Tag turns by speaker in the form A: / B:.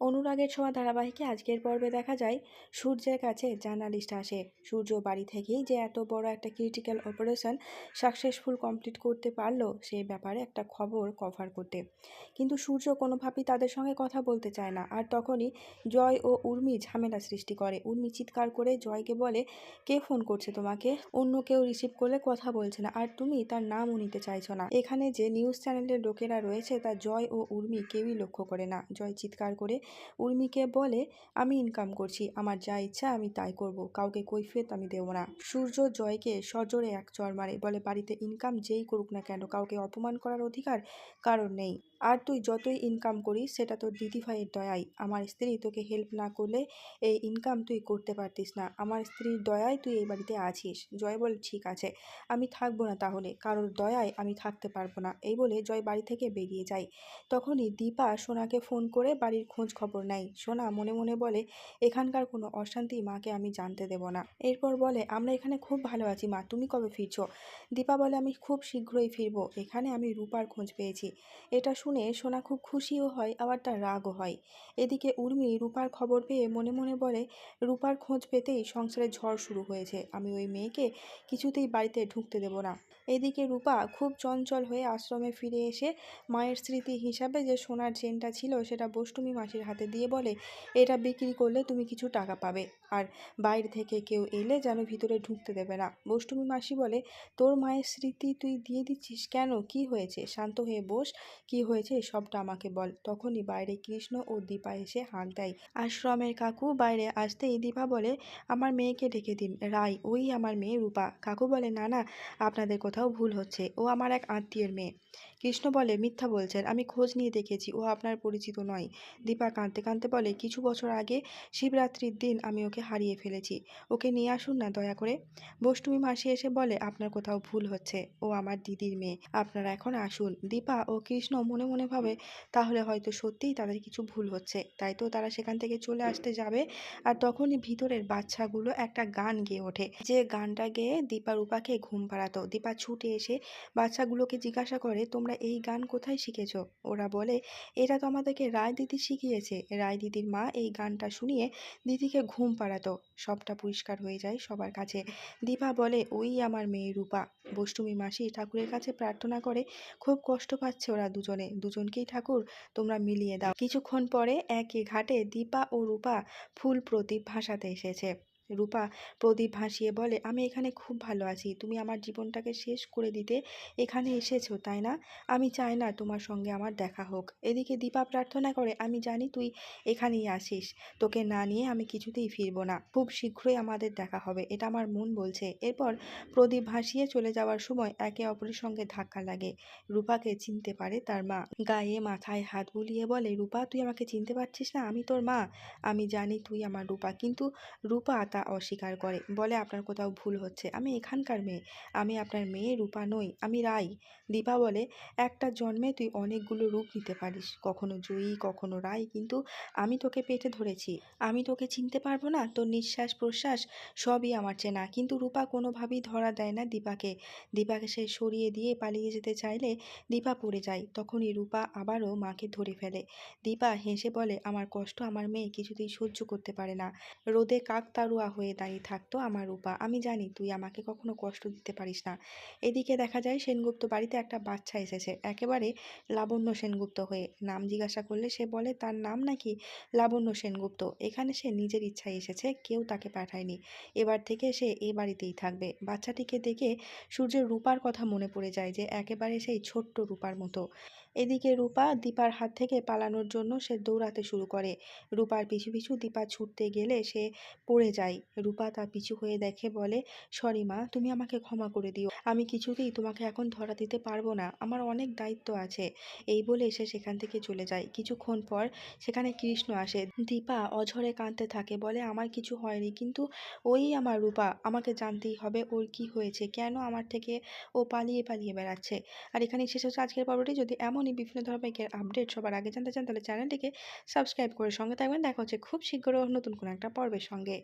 A: অনুরাগের ছোঁয়া ধারাবাহিকে আজকের পর্বে দেখা যায়, সূর্যের কাছে জার্নালিস্ট আসে। সূর্য বাড়ি থেকেই যে এত বড় একটা ক্রিটিক্যাল অপারেশন সাকসেসফুল কমপ্লিট করতে পারল সেই ব্যাপারে একটা খবর কভার করতে। কিন্তু সূর্য কোনোভাবেই তাদের সঙ্গে কথা বলতে চায় না, আর তখনই জয় ও উর্মি ঝামেলা সৃষ্টি করে। উর্মি চিৎকার করে জয়কে বলে, কে ফোন করছে তোমাকে? অন্য কেউ রিসিভ করলে কথা বলছে না, আর তুমি তার নামও নিতে চাইছো না। এখানে যে নিউজ চ্যানেলের লোকেরা রয়েছে, তা জয় ও উর্মি কেউই লক্ষ্য করে না। জয় চিৎকার করে উর্মিকে বলে, আমি ইনকাম করছি, আমার যা ইচ্ছা আমি তাই করব, কাউকে কৈফিয়ত আমি দেবো না। সূর্য জয়কে সজোরে এক চর মারে, বলে, বাড়িতে ইনকাম যেই করুক না কেন, কাউকে অপমান করার অধিকার কারণ নেই। আর তুই যতই ইনকাম করিস, সেটা তোর দিদিভাইয়ের দয়াই আমার স্ত্রী তোকে হেল্প না করলে এই ইনকাম তুই করতে পারতিস না। আমার স্ত্রীর দয়ায় তুই এই বাড়িতে আছিস। জয় বলে ঠিক আছে, আমি থাকব না তাহলে। কারোর দয়ায় আমি থাকতে পারব না। এই বলে জয় বাড়ি থেকে বেরিয়ে যায়। তখনই দীপা সোনাকে ফোন করে বাড়ির খোঁজ খবর নেয়। সোনা মনে মনে বলে, এখানকার কোনো অশান্তি মাকে আমি জানতে দেব না। এরপর বলে, আমরা এখানে খুব ভালো আছি মা, তুমি কবে ফিরছো? দীপা বলে, আমি খুব শীঘ্রই ফিরবো। এখানে আমি রূপার খোঁজ পেয়েছি। এটা শুনে সোনা খুব খুশিও হয়, আবার তার রাগও হয়। এদিকে উর্মি রূপার খবর পেয়ে মনে মনে বলে, রূপার খোঁজ পেতেই সংসারে ঝড় শুরু হয়েছে। আমি ওই মেয়েকে কিছুতেই বাড়িতে ঢুকতে দেব না। এদিকে রূপা খুব চঞ্চল হয়ে আশ্রমে ফিরে এসে মায়ের স্মৃতি হিসাবে যে সোনার চেনটা ছিল সেটা বষ্টমী মাসির হাতে দিয়ে বলে, এটা বিক্রি করলে তুমি কিছু টাকা পাবে। আর বাইরে থেকে কেউ এলে যেন ভিতরে ঢুকতে দেবে না। বষ্টমী মাসি বলে, তোর মায়ের স্মৃতি তুই দিয়ে দিচ্ছিস কেন? কি হয়েছে? শান্ত হয়ে বস, কি হয়েছে সবটা আমাকে বল। তখনই বাইরে কৃষ্ণ ও দীপা এসে হাঁক দেয়। আশ্রমের কাকু বাইরে আসতেই দীপা বলে, আমার মেয়েকে ডেকে দিন। রায়, ওই আমার মেয়ে রূপা। কাকু বলে, না না, আপনাদের কোথাও ভুল হচ্ছে। ও আমার এক আত্মীয়ের মেয়ে। কৃষ্ণ বলে, মিথ্যা বলছেন। আমি খোঁজ নিয়ে দেখেছি। ও আপনার পরিচিত নয়। দীপা কাঁদতে কাঁদতে বলে, কিছু বছর আগে শিবরাত্রির দিন আমি ওকে হারিয়ে ফেলেছি। ওকে নিয়ে আসুন না দয়া করে। বষ্টমী মাসি এসে বলে, আপনার কোথাও ভুল হচ্ছে। ও আমার দিদির মেয়ে। আপনারা এখন আসুন। দীপা ও কৃষ্ণ মনে মনে ভাবে, তাহলে হয়তো সত্যিই তাদের কিছু ভুল হচ্ছে। তাই তো তারা সেখান থেকে চলে আসতে যাবে। আর তখনই ভিতরের বাচ্চাগুলো একটা গান গেয়ে ওঠে। যে গানটা গেয়ে দীপা রূপাকে ঘুম পাড়াতো। দীপা ছুটে এসে বাচ্চাগুলোকে জিজ্ঞাসা করে, তোমরা এই গান কোথায় শিখেছো? ওরা বলে, এটা তো আমাদেরকে রায় দিদি শিখিয়েছে। রায় দিদির মা এই গানটা শুনিয়ে দিদিকে ঘুম পাড়াতো। সবটা পরিষ্কার হয়ে যায় সবার কাছে। দীপা বলে, ওই আমার মেয়ে রূপা। বষ্টমী মাসি ঠাকুরের কাছে প্রার্থনা করে, খুব কষ্ট পাচ্ছে ওরা দুজনে। দুজনকেই, ঠাকুর, তোমরা মিলিয়ে দাও। কিছুক্ষণ পরে একই ঘাটে দীপা ও রূপা ফুল প্রদীপ ভাসাতে এসেছে। রূপা প্রদীপ ভাসিয়ে বলে, আমি এখানে খুব ভালো আছি। তুমি আমার জীবনটাকে শেষ করে দিতে এখানে এসেছ, তাই না? আমি চাই না তোমার সঙ্গে আমার দেখা হোক এদিকে দীপা প্রার্থনা করে, আমি জানি তুই এখানেই আসিস তোকে না নিয়ে আমি কিছুতেই ফিরবো না। খুব শীঘ্রই আমাদের দেখা হবে। এটা আমার মন বলছে এরপর প্রদীপ ভাসিয়ে চলে যাওয়ার সময় একে অপরের সঙ্গে ধাক্কা লাগে। রূপাকে চিনতে পারে তার মা। গায়ে মাথায় হাত বুলিয়ে বলে, রূপা, তুই আমাকে চিনতে পারছিস না? আমি তোর মা। আমি জানি তুই আমার রূপা। কিন্তু রূপা তা অস্বীকার করে, বলে আপনার কোথাও ভুল হচ্ছে। আমি এখানকার মেয়ে। আমি আপনার মেয়ে রূপা নই, আমি রাই। দীপা বলে, একটা জন্মে তুই অনেকগুলো রূপ নিতে পারিস। কখনো জয়ী, কখনো রাই, কিন্তু আমি তোকে পেটে ধরেছি। আমি তোকে চিনতে পারব না, তোর নিঃশ্বাস প্রশ্বাস সবই আমার চেনা। কিন্তু রূপা কোনোভাবেই ধরা দেয় না দীপাকে। দীপাকে সে সরিয়ে দিয়ে পালিয়ে যেতে চাইলে দীপা পড়ে যায়। তখনই রূপা আবারও মাকে ধরে ফেলে। দীপা হেসে বলে, আমার কষ্ট, আমার মেয়ে কিছুতেই সহ্য করতে পারে না। রোদে কাকতাড়ুয়া হয়ে দাঁড়িয়ে থাকতো আমার রূপা। আমি জানি তুই আমাকে কখনো কষ্ট দিতে পারিস না। এদিকে দেখা যায় সেনগুপ্ত বাড়িতে একটা বাচ্চা এসেছে। একেবারে লাবণ্য সেনগুপ্ত হয়ে নাম জিজ্ঞাসা করলে সে বলে, তার নাম নাকি লাবণ্য সেনগুপ্ত? এখানে সে নিজের ইচ্ছায় এসেছে, কেউ তাকে পাঠায়নি। এবার থেকে সে এ বাড়িতেই থাকবে। বাচ্চাটিকে দেখে সূর্যের রূপার কথা মনে পড়ে যায় যে, একেবারে সেই ছোট্ট রূপার মতো। এদিকে রূপা দীপার হাত থেকে পালানোর জন্য সে দৌড়াতে শুরু করে। রূপার পিছু পিছু দীপা ছুটতে গেলে সে পড়ে যায়। রূপা তার পিছু হয়ে দেখে বলে, সরি মা, তুমি আমাকে ক্ষমা করে দিও। আমি কিছুতেই তোমাকে এখন ধরা দিতে পারব না। আমার অনেক দায়িত্ব আছে। এই বলে সে সেখান থেকে চলে যায়। কিছুক্ষণ পর সেখানে কৃষ্ণ আসে। দীপা অঝরে কাঁদতে থাকে, বলে, আমার কিছু হয়নি, কিন্তু ওই আমার রূপা। আমাকে জানতেই হবে ওর কি হয়েছে। কেন আমার থেকে ও পালিয়ে পালিয়ে বেড়াচ্ছে? আর এখানে শেষ হচ্ছে আজকের পর্বটি। যদি এমনই বিভিন্ন ধারাবাহিকের আপডেট সবার আগে জানতে চান তাহলে চ্যানেলটিকে সাবস্ক্রাইব করে সঙ্গে থাকবেন। দেখা হচ্ছে খুব শীঘ্র নতুন কোনো একটা পর্বের সঙ্গে।